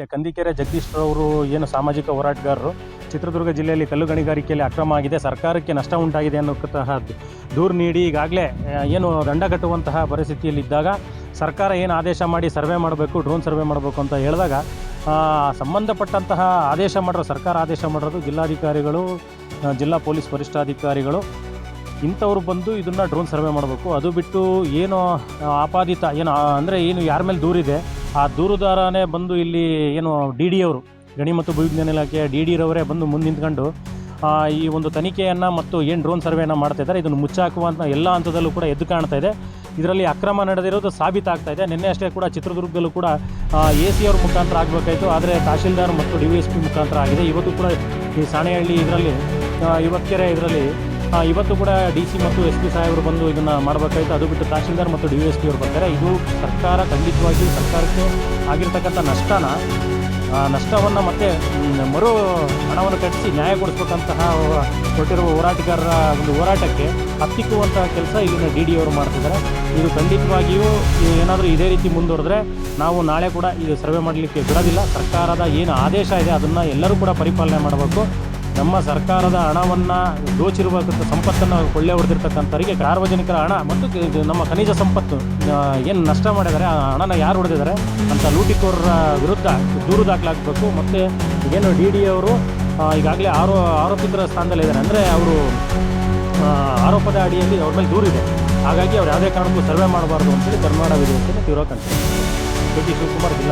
ಇದೆ. ಕಂದಿಕೆರೆ ಜಗದೀಶ್ ಅವರು ಏನು ಸಾಮಾಜಿಕ ಹೋರಾಟಗಾರರು? ಚಿತ್ರದುರ್ಗ ಜಿಲ್ಲೆಯಲ್ಲಿ ಕಲ್ಲು ಗಣಿಗಾರಿಕೆಯಲ್ಲಿ ಅಕ್ರಮ ಆಗಿದೆ. ಸರ್ಕಾರಕ್ಕೆ ನಷ್ಟ ಉಂಟಾಗಿದೆ ಅನ್ನೋಂತಹ ದೂರು ನೀಡಿ ಈಗಾಗಲೇ ಏನು ದಂಡ ಕಟ್ಟುವಂತಹ ಪರಿಸ್ಥಿತಿಯಲ್ಲಿದ್ದಾಗ ಸರ್ಕಾರ ಏನು ಆದೇಶ ಮಾಡಿ ಸರ್ವೆ ಮಾಡಬೇಕು, ಡ್ರೋನ್ ಸರ್ವೆ ಮಾಡಬೇಕು ಅಂತ ಹೇಳಿದಾಗ ಸಂಬಂಧಪಟ್ಟಂತಹ ಆದೇಶ ಮಾಡಿರೋ ಸರ್ಕಾರ ಆದೇಶ ಮಾಡಿರೋದು ಜಿಲ್ಲಾಧಿಕಾರಿಗಳು ಜಿಲ್ಲಾ ಪೊಲೀಸ್ ವರಿಷ್ಠಾಧಿಕಾರಿಗಳು. ಇಂಥವ್ರು ಬಂದು ಇದನ್ನು ಡ್ರೋನ್ ಸರ್ವೆ ಮಾಡಬೇಕು. ಅದು ಬಿಟ್ಟು ಏನು ಆಪಾದಿತ, ಏನು ಅಂದರೆ ಏನು ಯಾರ ಮೇಲೆ ದೂರಿದೆ? ಆ ದೂರುದಾರನೇ ಬಂದು ಇಲ್ಲಿ ಏನು ಡಿ ಡಿ ಅವರು, ಗಣಿ ಮತ್ತು ಭೂವಿಜ್ಞಾನ ಇಲಾಖೆ ಡಿ ಡಿ ರವರೇ ಬಂದು ಮುಂದೆ ನಿಂತ್ಕೊಂಡು ಈ ಒಂದು ತನಿಖೆಯನ್ನು ಮತ್ತು ಏನು ಡ್ರೋನ್ ಸರ್ವೆಯನ್ನು ಮಾಡ್ತಾ ಇದ್ದಾರೆ, ಇದನ್ನು ಮುಚ್ಚಾಕುವಂಥ ಎಲ್ಲ ಹಂತದಲ್ಲೂ ಕೂಡ ಎದ್ದು ಕಾಣ್ತಾ ಇದೆ. ಇದರಲ್ಲಿ ಅಕ್ರಮ ನಡೆದಿರೋದು ಸಾಬೀತಾಗ್ತಾ ಇದೆ. ನಿನ್ನೆ ಅಷ್ಟೇ ಕೂಡ ಚಿತ್ರದುರ್ಗದಲ್ಲೂ ಕೂಡ ಎ ಸಿ ಅವ್ರ ಮುಖಾಂತರ ಆಗಬೇಕಾಯಿತು. ಆದರೆ ತಹಶೀಲ್ದಾರ್ ಮತ್ತು ಡಿ ವಿ ಎಸ್ ಪಿ ಮುಖಾಂತರ ಆಗಿದೆ. ಇವತ್ತು ಕೂಡ ಈ ಸಾಣೆಹಳ್ಳಿ ಇದರಲ್ಲಿ ಯುವಕೆರೆ ಇದರಲ್ಲಿ ಇವತ್ತು ಕೂಡ ಡಿ ಸಿ ಮತ್ತು ಎಸ್ ಪಿ ಸಾಹೇಬರು ಬಂದು ಇದನ್ನು ಮಾಡಬೇಕಾಯ್ತು. ಅದು ಬಿಟ್ಟು ತಹಶೀಲ್ದಾರ್ ಮತ್ತು ಡಿ ಎಸ್ ಪಿ ಅವರು ಬರ್ತಾರೆ ಇದು ಸರ್ಕಾರ ಖಂಡಿತವಾಗಿ ಸರ್ಕಾರಕ್ಕೆ ಆಗಿರ್ತಕ್ಕಂಥ ನಷ್ಟನ ನಷ್ಟವನ್ನು ಮತ್ತೆ ಮರು ಹಣವನ್ನು ಕಟ್ಟಿಸಿ ನ್ಯಾಯ ಕೊಡಿಸ್ಬೇಕಂತಹ ಕೊಟ್ಟಿರುವ ಹೋರಾಟಗಾರರ ಒಂದು ಹೋರಾಟಕ್ಕೆ ಹತ್ತಿಕ್ಕುವಂತಹ ಕೆಲಸ ಇಲ್ಲಿನ ಡಿ ಡಿ ಅವರು ಮಾಡ್ತಿದ್ದಾರೆ. ಇದು ಖಂಡಿತವಾಗಿಯೂ ಏನಾದರೂ ಇದೇ ರೀತಿ ಮುಂದುವರೆದ್ರೆ ನಾವು ನಾಳೆ ಕೂಡ ಇದು ಸರ್ವೆ ಮಾಡಲಿಕ್ಕೆ ಬಿಡೋದಿಲ್ಲ. ಸರ್ಕಾರದ ಏನು ಆದೇಶ ಇದೆ ಅದನ್ನು ಎಲ್ಲರೂ ಕೂಡ ಪರಿಪಾಲನೆ ಮಾಡಬೇಕು. ನಮ್ಮ ಸರ್ಕಾರದ ಹಣವನ್ನು ದೋಚಿರುವಂಥ ಸಂಪತ್ತನ್ನು ಕೊಳ್ಳೆ ಹೊಡೆದಿರ್ತಕ್ಕಂಥವರಿಗೆ ಸಾರ್ವಜನಿಕರ ಹಣ ಮತ್ತು ನಮ್ಮ ಖನಿಜ ಸಂಪತ್ತು ಏನು ನಷ್ಟ ಮಾಡಿದ್ದಾರೆ, ಆ ಹಣನ ಯಾರು ಹೊಡೆದಿದ್ದಾರೆ ಅಂತ ಲೂಟಿಕೋರರ ವಿರುದ್ಧ ದೂರು ದಾಖಲಾಗಬೇಕು. ಮತ್ತು ಏನು ಡಿ ಡಿ ಅವರು ಈಗಾಗಲೇ ಆರೋ, ಆರೋಪಿತರ ಸ್ಥಾನದಲ್ಲಿದ್ದಾರೆ ಅಂದರೆ ಅವರು ಆರೋಪದ ಅಡಿಯಲ್ಲಿ ಅವ್ರ ಮೇಲೆ ದೂರಿದೆ ಹಾಗಾಗಿ ಅವ್ರು ಯಾವುದೇ ಕಾರಣಕ್ಕೂ ಸರ್ವೆ ಮಾಡಬಾರ್ದು ಅಂತೇಳಿ ಕರ್ನಾಟಕ ಅಂತ ತೀವ್ರ ಕಂಡು ಶಿವಕುಮಾರ್ ಜಿಲ್ಲಾ